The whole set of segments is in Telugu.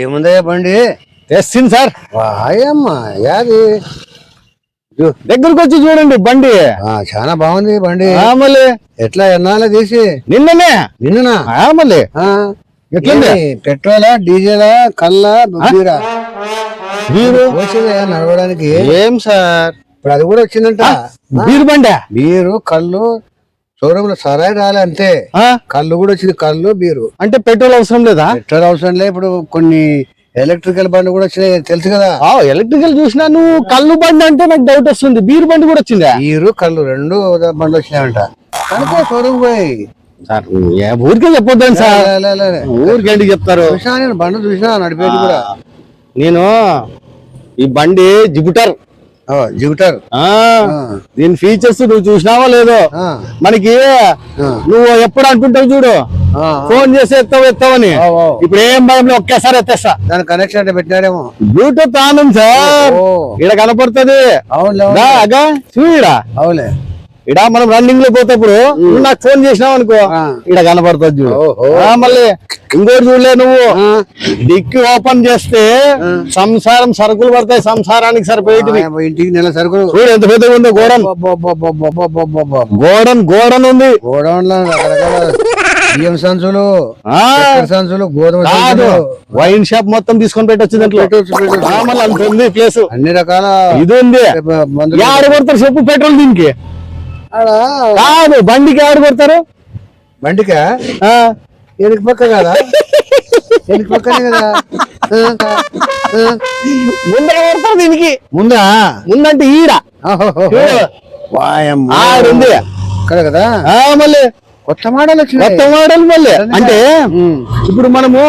ఏముందయ్యా బండి? తెస్తుంది సార్. వాయమ్మ యాది? దగ్గరకు వచ్చి చూడండి బండి. ఆ, చాలా బాగుంది బండి. మళ్ళీ. ఎట్లా ఎన్నాళ్ళ తీసి? నిన్ననే. నిన్ననా? మళ్ళీ. ఎట్లుంది? పెట్రోలా డీజిలా కల్లా బీరా నడవడానికి. ఏం సార్? ఇప్పుడు అది కూడా వచ్చిందంట. బీరు బండి? బీరు కళ్ళు షోరూమ్లో సరాయి రాలే అంతే. ఆ, కళ్ళు కూడా వచ్చింది కళ్ళు బీరు. అంటే పెట్రోల్ అవసరం లేదా? పెట్రోల్ అవసరం లే ఇప్పుడు కొన్ని ఎలక్ట్రికల్ బండి కూడా వచ్చినాయి తెలుసు కదా? ఆ ఎలక్ట్రికల్ చూసినా నువ్వు కళ్ళు బండి అంటే నాకు డౌట్ వస్తుంది. బీరు బండి కూడా వచ్చిందా? బీరు కళ్ళు రెండు బండ్లు వచ్చినాయంట. కనుక షోరూమ్ పోయి. సార్ ఏ ఊరికే సార్. లే, లే, లే, లే. ఊరికేంటి చెప్తారు? చూసినా నేను బండ్లు చూసినా నడిపేది కూడా. నేను ఈ బండి జిబుటర్ ఆ దీని ఫీచర్స్ నువ్వు చూసినావా లేదో? మనకి. నువ్వు ఎప్పుడు అంటుంటావు చూడు? ఫోన్ చేసి ఎత్తావు ఎత్తావని. ఇప్పుడు ఏం భయంలో ఒకేసారి ఎత్తేస్తా. దాని కనెక్షన్ అంటే పెట్టినారేమో బ్లూటూత్ ఆనం సార్. ఇక్కడ కనపడుతుంది. చూడా అవులే ఇడ మనం రన్నింగ్లో పోతేప్పుడు నాకు ఫోన్ చేసినావు అనుకో ఇడ కనపడుతుంది చూడు. మళ్ళీ ఇంకోటి చూడలే నువ్వు. డిక్కి ఓపెన్ చేస్తే సంసారం సరుకులు పడతాయి సంసారానికి సరిపోయేటివి. ఇంటికి నెల సరుకులు. చూడు ఎంత పెద్దగా ఉందో గోడన్. గోడన్ గోడన్ ఉంది. గోడౌన్లో బియ్యం సంచులు సంచులు గోధుమ వైన్ షాప్ మొత్తం తీసుకొని పెట్టొచ్చు దాంట్లో. అంత ఉంది ప్లేస్ అన్ని రకాల ఇది ఉంది. ఆడ చెప్పు పెట్రోల్ దీనికి. కాదు బండికి ఆడ కొడతారు? బండికా? ఆ, ఎనికి పక్క కదా? ఎనికి పక్కనే కదా. ముందర కొడతారు దీనికి. ముందా? ముందంటే ఈడ. ఆడుంది. ఇక్కడ కదా? ఆ, మళ్ళీ. కొత్త మోడల్ వచ్చింది. కొత్త మోడల్ మళ్ళీ. అంటే. ఇప్పుడు మనము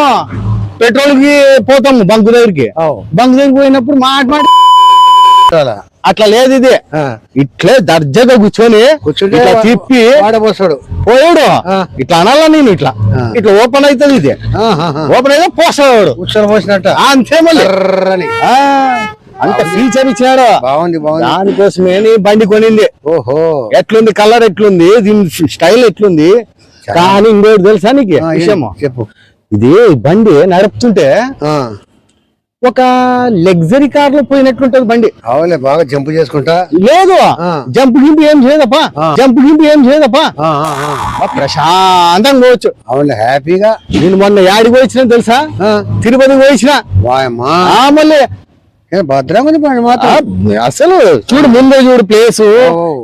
పెట్రోల్కి పోతాము బంకు దగ్గరికి. బంకు దగ్గరికి పోయినప్పుడు మాట మాట. అట్లా లేదు ఇది. ఇట్లే దర్జాగా కూర్చొని ఇట్లా తిప్పి వాడబోస్తాడు పోయాడు. ఇట్లా అనాలా నేను ఇట్లా. ఇట్లా ఓపెన్ అవుతుంది ఇది. ఓపెన్ అయితే కూర్చొని పోసినట్ట. అంతే మళ్ళీ. అంత ఫీచర్ ఇచ్చినాడు. బాగుంది బాగుంది. దానికోసమే బండి కొనింది. ఓహో. ఎట్లుంది కలర్ ఎట్లుంది దీని స్టైల్ ఎట్లుంది? కానీ ఇంకోటి తెలుసా నీకు చెప్పు. ఇది బండి నడుపుతుంటే ఆ. ఒక లగ్జరీ కార్లో పోయినట్లుంటది బండి. అవులే బాగా జంప్ చేసుకుంటా. లేదు. జంప్ గింపు ఏం చేయదప్పా. జంప్ గింపు ఏం చేయదప్పా? ప్రశాంతంగా పోవచ్చు. అవునులే హ్యాపీగా. నేను మొన్న యాడికి పోయించిన తెలుసా? ఆ. తిరుపతికి పోయించిన మళ్ళీ భద్రంగా ఆ, మాత్రం అసలు చూడు ముందే చూడు ప్లేస్.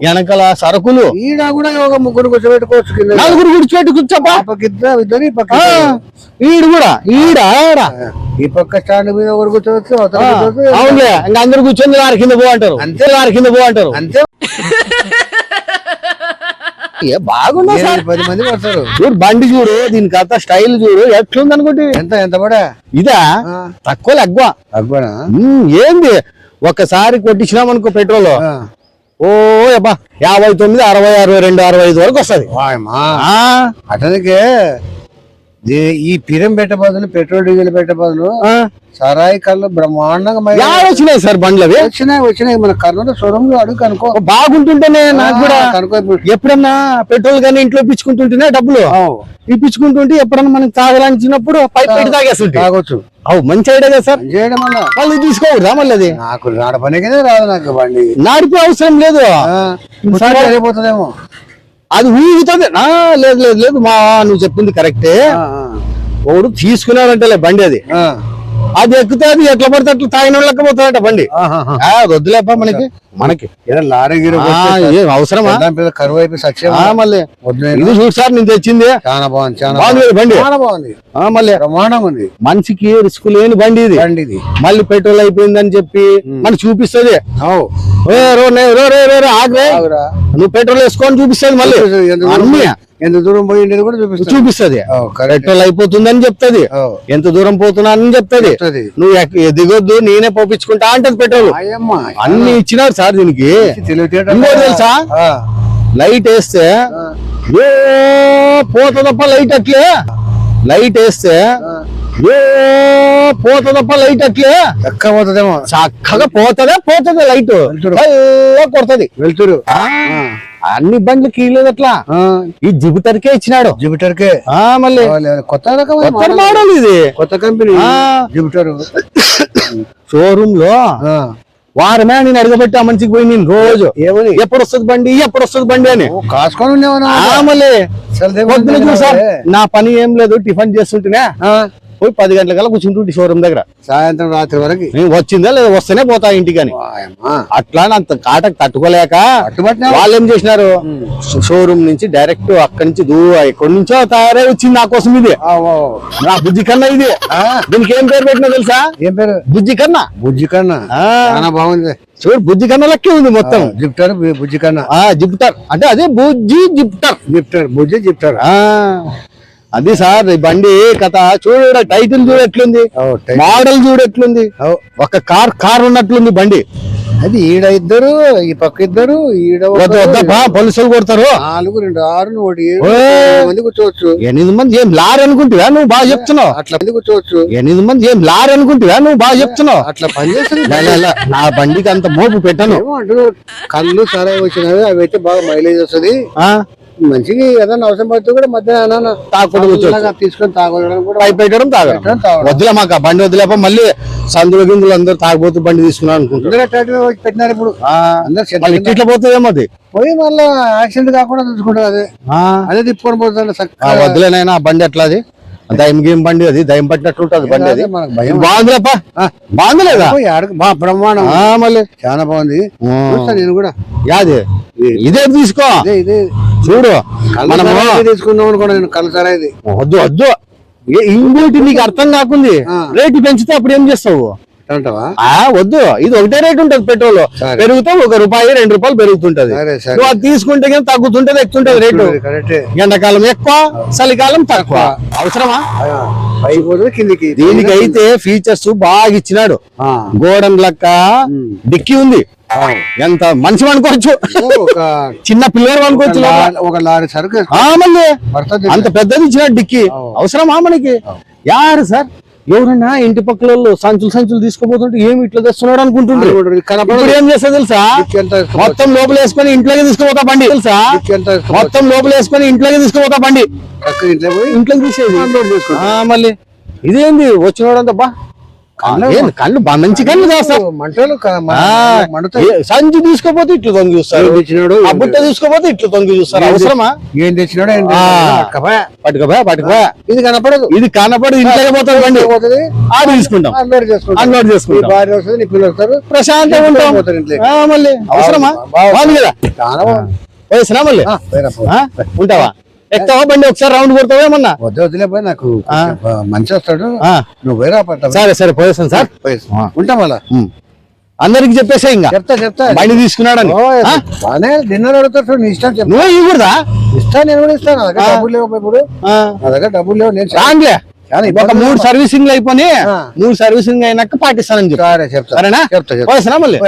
వెనకాల సరుకులు ఈడ కూడా ఒక ముగ్గురు కూర్చోబెట్టుకోవచ్చు నలుగురు కూర్చోబెట్టి కూర్చోపా ఇద్దరు ఇద్దరు ఈ పక్క. ఈడు కూడా ఈడ ఈ పక్క స్టాండ్ మీద ఒకరు కూర్చోవచ్చు. అవునులే ఇంకా అందరు కూర్చొని వారి కింద పో అంటారు అంతే. వారి కింద పో అంటారు అంతే ఏ బాగుందా సార్. ఎనిమిది పది మంది పడతారు? చూడు బండి చూడు దీనికి అంత స్టైల్ చూడు ఎట్లుంది అనుకోటి ఎంత ఎంత పడా? ఇదా. తక్కువ లెగ్గ అబ్బనా ఏంది? ఒక్కసారి కొట్టించినాం అనుకో పెట్రోల్. ఓ అబ్బా యాభై తొమ్మిది అరవై అరవై రెండు అరవై ఐదు వరకు వస్తది. అతనికి ఈ పిరం పెట్ట బదులు పెట్రోల్ డీజిల్ పెట్ట బదులు ఆ. సరాయి కళ్ళు బ్రహ్మాండంగా వచ్చినాయి సార్ బండ్లు అవి? వచ్చినాయి వచ్చినాయి. మన కర్నూలు సొరం అడుగు కనుకో బాగుంటుంటేనే నాకు కూడా కనుకో. ఎప్పుడన్నా పెట్రోల్ కానీ ఇంట్లో ఇప్పించుకుంటుంటేనే డబ్బులు. ఇప్పించుకుంటుంటే ఎప్పుడన్నా మనకి తాగలాంచినప్పుడు పైప్ పెట్టి తాగేస్తుంటే. తాగొచ్చు. అవు మంచి ఐడియా కదా సార్. చేయడం వల్ల వాళ్ళు మళ్ళీ అది? నాకు నాడ పనికినే రాదు నాకు బండి. నాడిపే అవసరం లేదు. సరిపోతుందేమో అది ఊగుతుంది. లేదు లేదు లేదు మా నువ్వు చెప్పింది కరెక్టే. ఒకడు తీసుకున్నాడంటే బండి అది. ఆ, అది ఎక్కితే అది ఎట్లా పడితే అట్లా తాగిన వాళ్ళకి పోతాడట బండి. వద్దులేపా మనకి. మనకి. లారీ ఏం అవసరమా? కరువు అయిపోయి మళ్ళీ. ఇది చూడు సార్ నేను తెచ్చింది. చాలా బాగుంది చాలా బాగుంది బండి. చాలా బాగుంది. ఆ, మళ్ళీ. బ్రహ్మాండంగా ఉంది. మనిషికి రిస్క్ లేని బండి ఇది. బండి ఇది. మళ్ళీ పెట్రోల్ అయిపోయిందని చెప్పి మనకి చూపిస్తుంది. అవు. ఓ, రో, నే- రో, రో, రో, రో, ఆగ్రే. ఆగురా. నువ్వు పెట్రోల్ వేసుకొని చూపిస్తుంది మళ్ళీ. ఎంత దూరం అన్ని పోయి- ఎంత దూరం పోయి ఉండేది కూడా చూపిస్తుంది. చూపిస్తుంది. పెట్రోల్ అయిపోతుందని చెప్తుంది. ఎంత దూరం పోతున్నా అని చెప్తుంది. నువ్వు దిగొద్దు నేనే పోపించుకుంటా అంటది పెట్రోల్. అన్ని ఇచ్చినారు సార్. దీనికి తెలివితేటలు. ఇంకోటి తెలుసా? లైట్ వేస్తే ఏ పోతదప్ప లైట్ అట్లే. లైట్ వేస్తే. ఏ పోతదప్ప లైట్ అట్లే. ఎక్క పోతుందేమో. చక్కగా పోతదే పోతుంది లైట్. కొడుతుంది. వెళ్తురు. అన్ని బండ్లు కీలేదు అట్లా ఈ జిబుటర్కే ఇచ్చినాడు. జూపిటర్ కే ఆ మళ్ళీ కొత్త రకం కొత్త మోడల్. ఇది. కొత్త కంపెనీ. జూపిటర్ షోరూమ్లో ఆ, వారమే నేను అడగబెట్టి ఆ మనిషికి పోయి నేను రోజు ఎప్పుడు వస్తుంది బండి? ఎప్పుడు వస్తుంది బండి అని. కాసుకొని పొద్దున చూసారు? నా పని ఏం లేదు టిఫిన్ చేస్తుంటేనే పోయి పది గంటలకల్లా కూర్చుంటుంటే షోరూమ్ దగ్గర. సాయంత్రం రాత్రి వరకు. నేను వచ్చిందా లేదా? వస్తేనే పోతా ఇంటికి అని వాయమ్మా. అట్లా అంత కాటకు తట్టుకోలేక? వాళ్ళు ఏం చేసినారు షోరూమ్ నుంచి డైరెక్ట్ అక్కడి నుంచి దూ ఎక్కడి నుంచో తయారై వచ్చింది నా కోసం ఇది. నా బుజ్జి కన్నా ఇది. దీనికి ఏం పేరు పెట్టినా తెలుసా? ఏం పేరు? బుజ్జి కన్నా. బుజ్జి కన్నా. బాగుంది. చూడు బుజ్జి కన్నా లెక్కే ఉంది మొత్తం. జిప్టర్ బుజ్జి కన్నా. జిప్టర్. అంటే అదే బుజ్జి జిప్టర్. జిప్టర్ బుజ్జి జిప్టర్. ఆ. అది సార్ ఈ బండి కథ చూడు టైటిల్ చూడు ఎట్లుంది? ఓ, టై- మోడల్ చూడు ఎట్లుంది? ఓ, ఒక కార్ కార్ ఉన్నట్లుంది బండి. అది ఈడ ఇద్దరు ఈ పక్క ఇద్దరు ఈడ పోలీసులు కొడతారు. నాలుగు రెండు ఆరు ఒకటి మంది కూర్చోవచ్చు. ఎనిమిది మంది ఏం లారీ అనుకుంటువా? నువ్వు బాగా చెప్తున్నావు. అట్లా మంది కూర్చోవచ్చు. ఎనిమిది మంది ఏం లారీ అనుకుంటువా? నువ్వు బాగా చెప్తున్నావు. అట్లా పని చేస్తుంది. లే, లే, లే, నా బండికి అంత మోపు పెట్టను. కళ్ళు సరాయి వచ్చినవి అవి అయితే బాగా మైలేజ్ వస్తుంది. మంచిగా ఏదైనా అవసరం పడితే కూడా మధ్యాహ్నం తాకుండా. తీసుకొని తాగడం కూడా పెట్టడం తాగడం. వద్దులే మాకు బండి వదిలేప మళ్ళీ సందుల గిందులు అందరూ తాగబోతు బండి తీసుకున్నాను పెట్టినారు ఇప్పుడు. ఇట్లా పోతుందేమో అది. పోయి మళ్ళీ యాక్సిడెంట్ కాకుండా చూసుకుంటారు అదే. అదే తిప్పుకొని పోతుంది వద్దులేనైనా బండి ఎట్లా అది. దయం గేమ్ బండి అది దయం పట్టినట్టు ఉంటుంది బండి అది. బాగుందిలేపా. బాగుందిలేదా బ్రహ్మాండం. ఆ, మళ్ళీ. చాలా బాగుంది. నేను కూడా. యాది? ఇదే తీసుకో. ఇదే ఇదే. చూడు మనము తీసుకుందాం అనుకోండి నేను కళ్ళు సరాయిది వద్దు వద్దు. ఇంకోటి నీకు అర్థం కాకుంది. రేటు పెంచితే అప్పుడు ఏం చేస్తావు? ఆ వద్దు. ఇది ఒకటే రేట్ ఉంటది పెట్రోల్. పెరుగుతా ఒక రూపాయి రెండు రూపాయలు పెరుగుతుంటది. నువ్వు అది తీసుకుంటే కానీ తగ్గుతుంటది ఎక్కుతుంటది రేటు. ఎండాకాలం ఎక్కువ చలికాలం తక్కువ. అవసరమా? దీనికి అయితే ఫీచర్స్ బాగా ఇచ్చినాడు. ఆ. గోడం లెక్క డిక్కీ ఉంది. ఎంత మంచి అనుకోవచ్చు చిన్న పిల్లలు అనుకోవచ్చు ఒక లారీ సరుకు అంత పెద్దది ఇచ్చినాడు డిక్కీ. అవసరమా మనకి? యారు సార్? ఎవరన్నా ఇంటి పక్కల సంచులు సంచులు తీసుకుపోతుంటే ఏమి ఇట్లా తెస్తున్నాడు అనుకుంటుండ్రు. ఇప్పుడు ఏం చేస్తా తెలుసా? మొత్తం లోపల వేసుకొని ఇంట్లోకి తీసుకుపోతా బండి తెలుసా? మొత్తం లోపల వేసుకొని ఇంట్లోకి తీసుకుపోతా బండి. ఇంట్లోకి తీసేది. మళ్ళీ. ఇదేంది? వచ్చినోడంతా బా. కళ్ళు- కళ్ళు మంచి కళ్ళు కాస్తా మంటలు క- మ- ఆ, మండుతాయి. ఏ- సంచి తీసుకోపోతే ఇట్లు తొంగి చూస్తారు. బుట్ట తీసుకోపోతే ఇట్లు తొంగి చూస్తారు. అవసరమా? ఏం తెచ్చినాడు? పట్టుకపోయా. పట్టుకోబా ఇది కనపడదు. ఇది కనపడి ఇంట్లోకి పోతుంది బండి. పోతుంది ఆడు తీసుకుంటాం. అన్లోడ్ చేసుకుంటాం. అన్లోడ్ నీ చేసుకుంటాం. భార్య వస్తుంది పిల్లలు వస్తారు. ప్రశాంతంగా ఉంటాం. మళ్ళీ. అవసరమా? బాగా- బాగుంది కదా? చాలా బాగుంది. వయసునా మళ్ళీ? ఆ, పోయిరా, పో. ఆ? ఉంటావా? ఎక్కువ బండి? ఒకసారి రౌండ్ కొడతావేమన్నా వద్దు వద్దులే పోయి నాకు మంచి వస్తాడు. నువ్వు పట్ట సరే సరే పోయేస్తాను సార్. ఉంటాం అలా. అందరికి చెప్పేసే ఇంకా. చెప్తా చెప్తా. బండి ఆ? బాగానే డిన్నర్ అడుగుతాడు నీ ఇష్టం చెప్తా. నువ్వే ఇవ్వకూడదా? నేను కూడా ఇస్తాను నా దగ్గర ఆ. డబ్బులు లేవు ఇప్పుడు. నా దగ్గర డబ్బులు లేవు నేను రాంగ్లే ఒక మూడు ఉన్నా. సర్వీసింగ్లు అయిపోయి. మూడు సర్వీసింగ్ అయినాక పాటిస్తానని చెప్తా. సరేనా? చెప్తా మళ్ళీ.